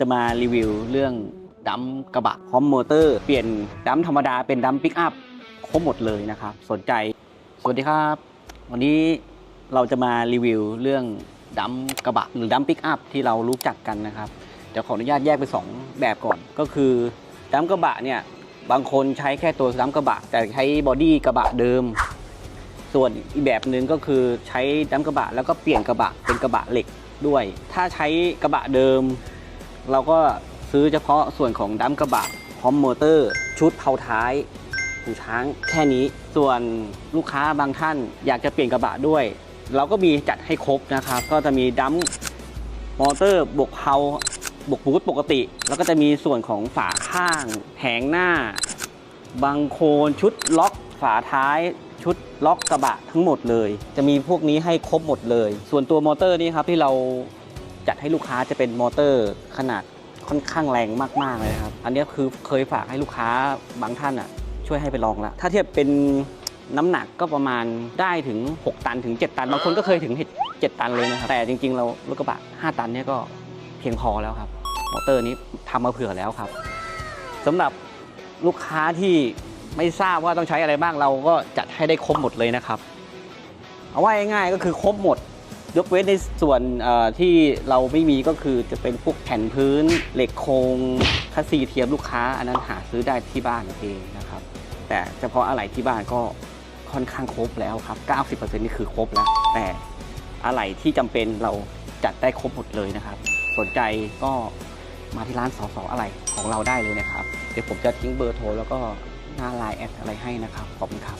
จะมารีวิวเรื่องดัมกระบะพร้อมมอเตอร์ เปลี่ยนดัมธรรมดาเป็นดัมปิกอัพครบหมดเลยนะครับ สนใจ สวัสดีครับ วันนี้เราจะมารีวิวเรื่องดัมกระบะหรือดัมปิกอัพที่เรารู้จักกันนะครับเดี๋ยวขออนุญาตแยกเป็นสองแบบก่อน ก็คือดัมกระบะเนี่ยบางคนใช้แค่ตัวดัมกระบะ แต่ใช้บอดี้กระบะเดิม ส่วนอีกแบบหนึ่งก็คือใช้ดัมกระบะแล้วก็เปลี่ยนกระบะเป็นกระบะเหล็กด้วย ถ้าใช้กระบะเดิม เราก็ซื้อเฉพาะส่วนของดัมกระบะพร้อมมอเตอร์ ชุดเผาท้ายหูช้างแค่นี้ส่วนลูกค้าบางท่านอยากจะเปลี่ยนกระบะด้วย เราก็มีจัดให้ครบนะครับ ก็จะมีดัมมอเตอร์บวกเผาบวกบูทปกติ แล้วก็จะมีส่วนของฝาข้างแผงหน้าบางโคนชุดล็อกฝาท้ายชุดล็อกกระบะทั้งหมดเลย จะมีพวกนี้ให้ครบหมดเลย ส่วนตัวมอเตอร์นี่ครับที่เรา จัดให้ลูกค้าจะเป็นมอเตอร์ขนาดค่อนข้างแรงมากๆเลยนะครับ อันนี้คือเคยฝากให้ลูกค้าบางท่านอะช่วยให้ไปลองแล้วถ้าเทียบเป็นน้ำหนักก็ประมาณได้ถึง 6 ตันถึง 7 ตัน บางคนก็เคยถึง7ตันเลยนะครับ แต่จริงๆ เรารถกระบะ 5 ตันเนี่ยก็เพียงพอแล้วครับ มอเตอร์นี้ทำมาเผื่อแล้วครับสำหรับลูกค้าที่ไม่ทราบว่าต้องใช้อะไรบ้างเราก็จัดให้ได้ครบหมดเลยนะครับ เอาไว่าง่ายๆก็คือครบหมด ยกเว้นในส่วนที่เราไม่มีก็คือจะเป็นพวกแผ่นพื้น เหล็กโครงคัสซีเทียมลูกค้า อันนั้นหาซื้อได้ที่บ้านเองนะครับ แต่เฉพาะอะไหล่ที่บ้านก็ค่อนข้างครบแล้วครับ 90%นี่คือครบแล้ว แต่อะไหล่ที่จำเป็นเราจัดได้ครบหมดเลยนะครับ สนใจก็มาที่ร้านสอสออะไรของเราได้เลยนะครับ เดี๋ยวผมจะทิ้งเบอร์โทรแล้วก็หน้าไลน์แอดอะไรให้นะครับ ขอบคุณครับ